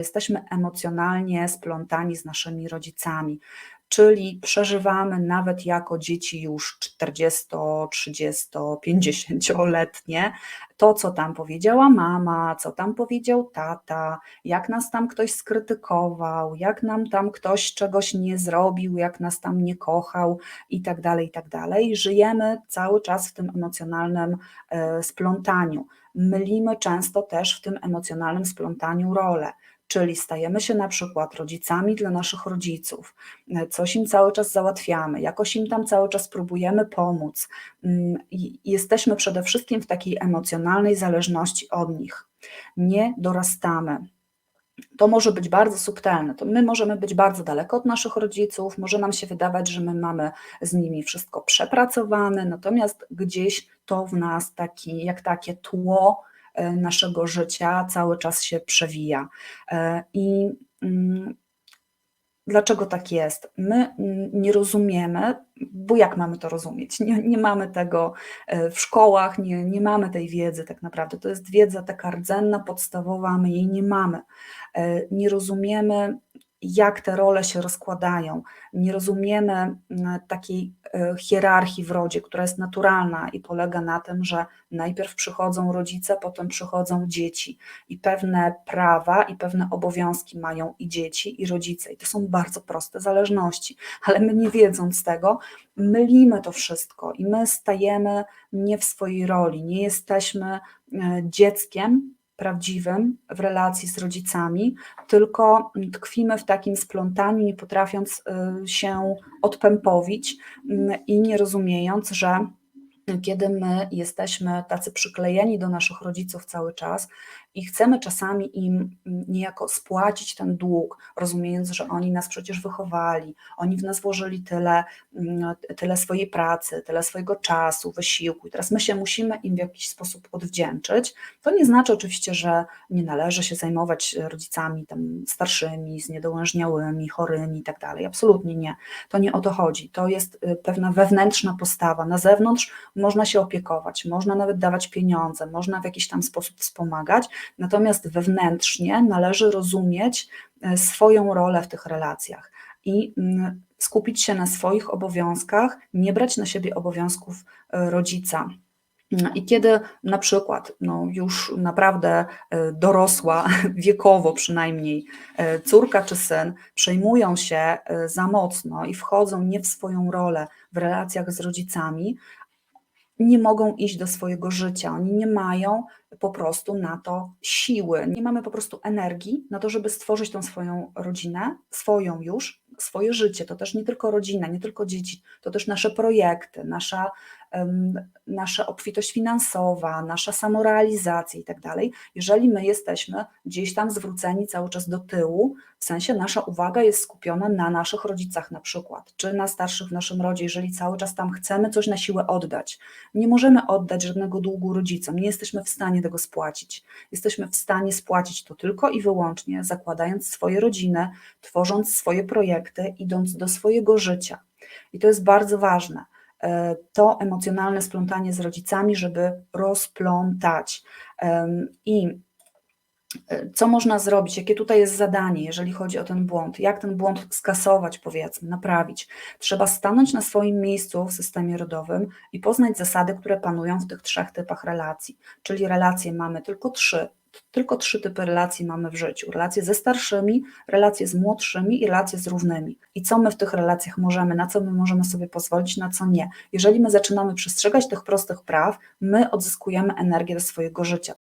Jesteśmy emocjonalnie splątani z naszymi rodzicami, czyli przeżywamy nawet jako dzieci już 40, 30, 50-letnie to, co tam powiedziała mama, co tam powiedział tata, jak nas tam ktoś skrytykował, jak nam tam ktoś czegoś nie zrobił, jak nas tam nie kochał i tak dalej, i tak dalej. Żyjemy cały czas w tym emocjonalnym e, splątaniu. Mylimy często też w tym emocjonalnym splątaniu role czyli stajemy się na przykład rodzicami dla naszych rodziców, coś im cały czas załatwiamy, jakoś im tam cały czas próbujemy pomóc. Mm, Jesteśmy przede wszystkim w takiej emocjonalnej zależności od nich. Nie dorastamy. To może być bardzo subtelne. To my możemy być bardzo daleko od naszych rodziców, może nam się wydawać, że my mamy z nimi wszystko przepracowane, natomiast gdzieś to w nas taki, jak takie tło naszego życia cały czas się przewija. E, I mm, Dlaczego tak jest? My nie rozumiemy, bo jak mamy to rozumieć? Nie, nie, mamy tego e, w szkołach, nie, nie mamy tej wiedzy tak naprawdę. To jest wiedza taka rdzenna, podstawowa, my jej nie mamy. Nie rozumiemy, jak te role się rozkładają. Nie rozumiemy mm, takiej e, hierarchii w rodzie, która jest naturalna i polega na tym, że najpierw przychodzą rodzice, potem przychodzą dzieci i pewne prawa i pewne obowiązki mają i dzieci, i rodzice. I to są bardzo proste zależności, ale my nie wiedząc tego, mylimy to wszystko i my stajemy nie w swojej roli, nie jesteśmy e, dzieckiem, prawdziwym w relacji z rodzicami, tylko tkwimy w takim splątaniu, nie potrafiąc y, się odpępowić mm, i nie rozumiejąc, że kiedy my jesteśmy tacy przyklejeni do naszych rodziców cały czas i chcemy czasami im niejako spłacić ten dług, rozumiejąc, że oni nas przecież wychowali, oni w nas włożyli tyle, mm, tyle swojej pracy, tyle swojego czasu, wysiłku i teraz my się musimy im w jakiś sposób odwdzięczyć. To nie znaczy oczywiście, że nie należy się zajmować rodzicami tam starszymi, zniedołężniałymi, chorymi i tak dalej. Absolutnie nie. To nie o to chodzi. To jest y, pewna wewnętrzna postawa. Na zewnątrz można się opiekować, można nawet dawać pieniądze, można w jakiś tam sposób wspomagać, natomiast wewnętrznie należy rozumieć e, swoją rolę w tych relacjach i mm, skupić się na swoich obowiązkach, nie brać na siebie obowiązków e, rodzica. Mm, I kiedy na przykład no już naprawdę e, dorosła, wiekowo przynajmniej, córka czy syn przejmują się za mocno i wchodzą nie w swoją rolę w relacjach z rodzicami, nie mogą iść do swojego życia, oni nie mają po prostu na to siły, nie mamy po prostu energii na to, żeby stworzyć tą swoją rodzinę, swoją już, swoje życie. To też nie tylko rodzina, nie tylko dzieci, to też nasze projekty, nasza nasza obfitość finansowa, nasza samorealizacja i tak dalej, jeżeli my jesteśmy gdzieś tam zwróceni cały czas do tyłu, w sensie nasza uwaga jest skupiona na naszych rodzicach na przykład, czy na starszych w naszym rodzie, jeżeli cały czas tam chcemy coś na siłę oddać. Nie możemy oddać żadnego długu rodzicom, nie jesteśmy w stanie tego spłacić. Jesteśmy w stanie spłacić to tylko i wyłącznie zakładając swoje rodziny, tworząc swoje projekty, idąc do swojego życia. I to jest bardzo ważne. E, to emocjonalne splątanie z rodzicami, żeby rozplątać. I e, co można zrobić, jakie tutaj jest zadanie, jeżeli chodzi o ten błąd, jak ten błąd skasować, powiedzmy, naprawić. Trzeba stanąć na swoim miejscu w systemie rodowym i poznać zasady, które panują w tych trzech typach relacji. Czyli relacje mamy tylko trzy: tylko trzy typy relacji mamy w życiu: relacje ze starszymi, relacje z młodszymi i relacje z równymi. I co my w tych relacjach możemy, na co my możemy sobie pozwolić, na co nie. Jeżeli my zaczynamy przestrzegać tych prostych praw, my odzyskujemy energię do swojego życia.